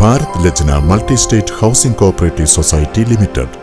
Bharat Lajna multi state housing cooperative society limited.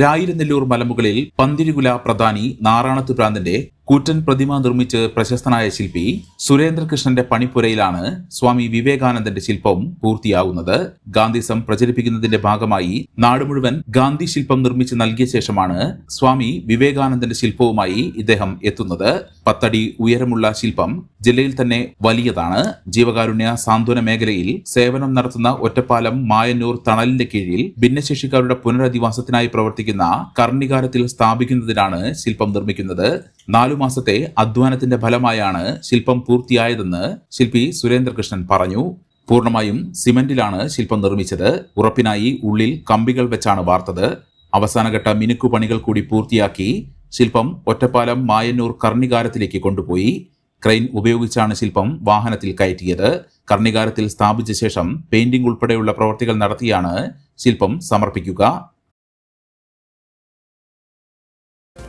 Rayiranellur മലമുകളിൽ പന്തിരികുല പ്രധാനി നാറാണത്ത് ഭ്രാന്തന്റെ കൂറ്റൻ പ്രതിമ നിർമ്മിച്ച് പ്രശസ്തനായ ശില്പി സുരേന്ദ്രകൃഷ്ണന്റെ പണിപ്പുരയിലാണ് സ്വാമി വിവേകാനന്ദന്റെ ശില്പം പൂർത്തിയാകുന്നത്. ഗാന്ധിസം പ്രചരിപ്പിക്കുന്നതിന്റെ ഭാഗമായി നാട് മുഴുവൻ ഗാന്ധി ശില്പം നിർമ്മിച്ച് നൽകിയ ശേഷമാണ് സ്വാമി വിവേകാനന്ദന്റെ ശില്പവുമായി ഇദ്ദേഹം എത്തുന്നത്. പത്തടി ഉയരമുള്ള ശില്പം ജില്ലയിൽ തന്നെ വലിയതാണ്. ജീവകാരുണ്യ സാന്ത്വന മേഖലയിൽ സേവനം നടത്തുന്ന ഒറ്റപ്പാലം മായന്നൂർ തണലിന്റെ കീഴിൽ ഭിന്നശേഷിക്കാരുടെ പുനരധിവാസത്തിനായി പ്രവർത്തിക്കുന്ന കർണികാരത്തിൽ സ്ഥാപിക്കുന്നതിനാണ് ശില്പം നിർമ്മിക്കുന്നത്. നാലു മാസത്തെ അധ്വാനത്തിന്റെ ഫലമായാണ് ശില്പം പൂർത്തിയായതെന്ന് ശില്പി സുരേന്ദ്രകൃഷ്ണൻ പറഞ്ഞു. പൂർണമായും സിമന്റിലാണ് ശില്പം നിർമ്മിച്ചത്. ഉറപ്പിനായി ഉള്ളിൽ കമ്പികൾ വെച്ചാണ് വാർത്തത്. അവസാനഘട്ട മിനുക്കുപണികൾ കൂടി പൂർത്തിയാക്കി ശില്പം ഒറ്റപ്പാലം മായന്നൂർ കർണികാരത്തിലേക്ക് കൊണ്ടുപോയി. ക്രെയിൻ ഉപയോഗിച്ചാണ് ശില്പം വാഹനത്തിൽ കയറ്റിയത്. കർണികാരത്തിൽ സ്ഥാപിച്ച ശേഷം പെയിന്റിംഗ് ഉൾപ്പെടെയുള്ള പ്രവർത്തികൾ നടത്തിയാണ് ശില്പം സമർപ്പിക്കുക.